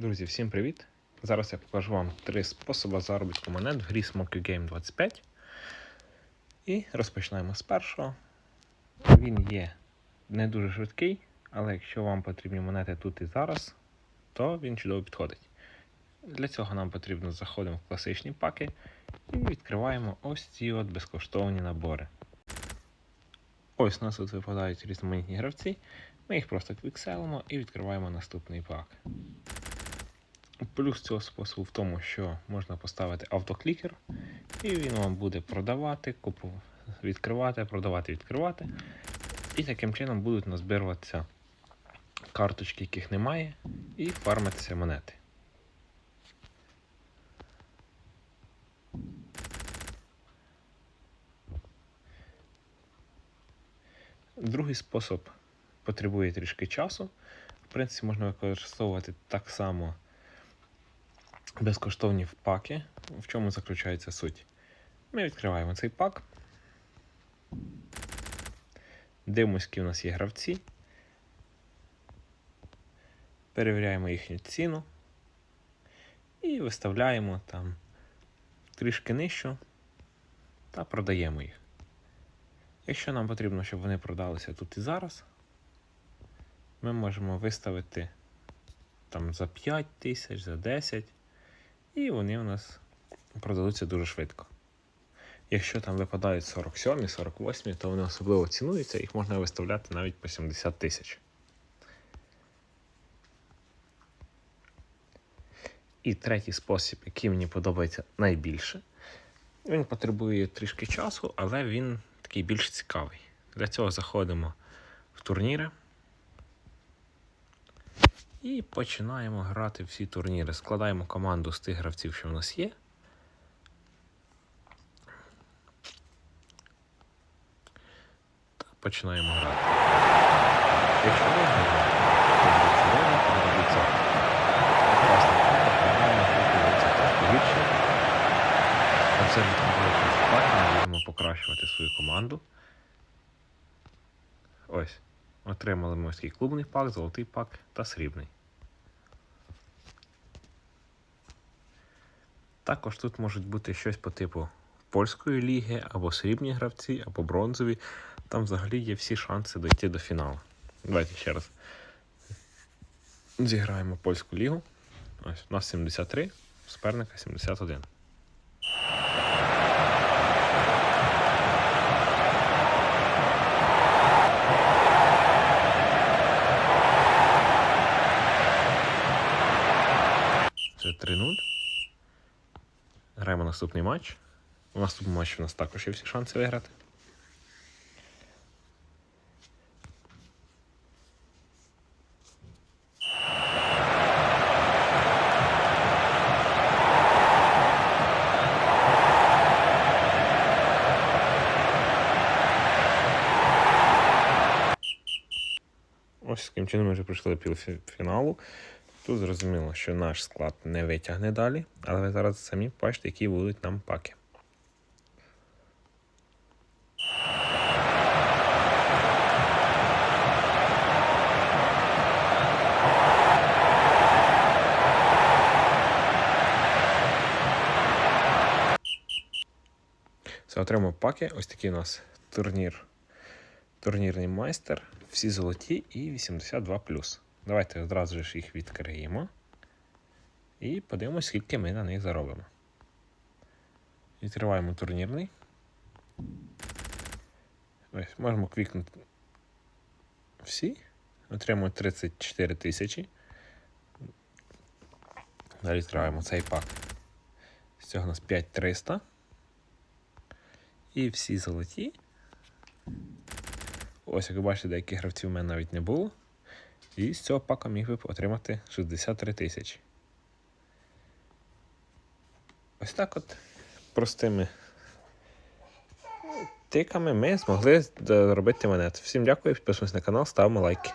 Друзі, всім привіт! Зараз я покажу вам три способи заробітку монет в грі Smoky Game 25. І розпочинаємо з першого. Він є не дуже швидкий, але якщо вам потрібні монети тут і зараз, то він чудово підходить. Для цього нам потрібно заходимо в класичні паки і відкриваємо ось ці от безкоштовні набори. Ось у нас тут випадають різноманітні гравці. Ми їх просто квікселимо і відкриваємо наступний пак. Плюс цього способу в тому, що можна поставити автоклікер, і він вам буде продавати, купу... відкривати, продавати, відкривати. І таким чином будуть назбируватися карточки, яких немає, і фармитися монети. Другий спосіб потребує трішки часу. В принципі, можна використовувати так само безкоштовні паки. В чому заключається суть? Ми відкриваємо цей пак, дивимося, які у нас є гравці, перевіряємо їхню ціну і виставляємо там трішки нижчу та продаємо їх. Якщо нам потрібно, щоб вони продалися тут і зараз, ми можемо виставити там за 5 тисяч, за 10, і вони у нас продадуться дуже швидко. Якщо там випадають 47, 48, то вони особливо цінуються, їх можна виставляти навіть по 70 тисяч. І третій спосіб, який мені подобається найбільше, він потребує трішки часу, але він такий більш цікавий. Для цього заходимо в турніри і починаємо грати всі турніри. Складаємо команду з тих гравців, що в нас є. Та починаємо грати. Якщо виграємо, то класна карта, програма, паки, ми будемо покращувати свою команду. Ось. Отримали такий клубний пак, золотий пак та срібний. Також тут можуть бути щось по типу польської ліги, або срібні гравці, або бронзові. Там взагалі є всі шанси дойти до фіналу. Давайте ще раз. Зіграємо польську лігу. Ось, у нас 73, суперника 71. Це 3-0. Граємо наступний матч. У наступному матчі у нас також є всі шанси виграти. Ось таким чином ми вже прийшли до півфіналу. Тут зрозуміло, що наш склад не витягне далі, але ви зараз самі бачите, які будуть нам паки. Все, отримав паки. Ось такий у нас турнір. Турнірний майстер. Всі золоті і 82. Давайте одразу ж їх відкриємо. І подивимось, скільки ми на них заробимо. Відкриваємо турнірний. Ось, можемо клікнути всі. Отримуємо 34 тисячі. Далі відкриваємо цей пак. З цього у нас 5300. І всі золоті. Ось, як ви бачите, деяких гравців у мене навіть не було. І з цього пака міг би отримати 63 тисячі. Ось так от простими тиками ми змогли заробити монет. Всім дякую, підписуйтесь на канал, ставимо лайки.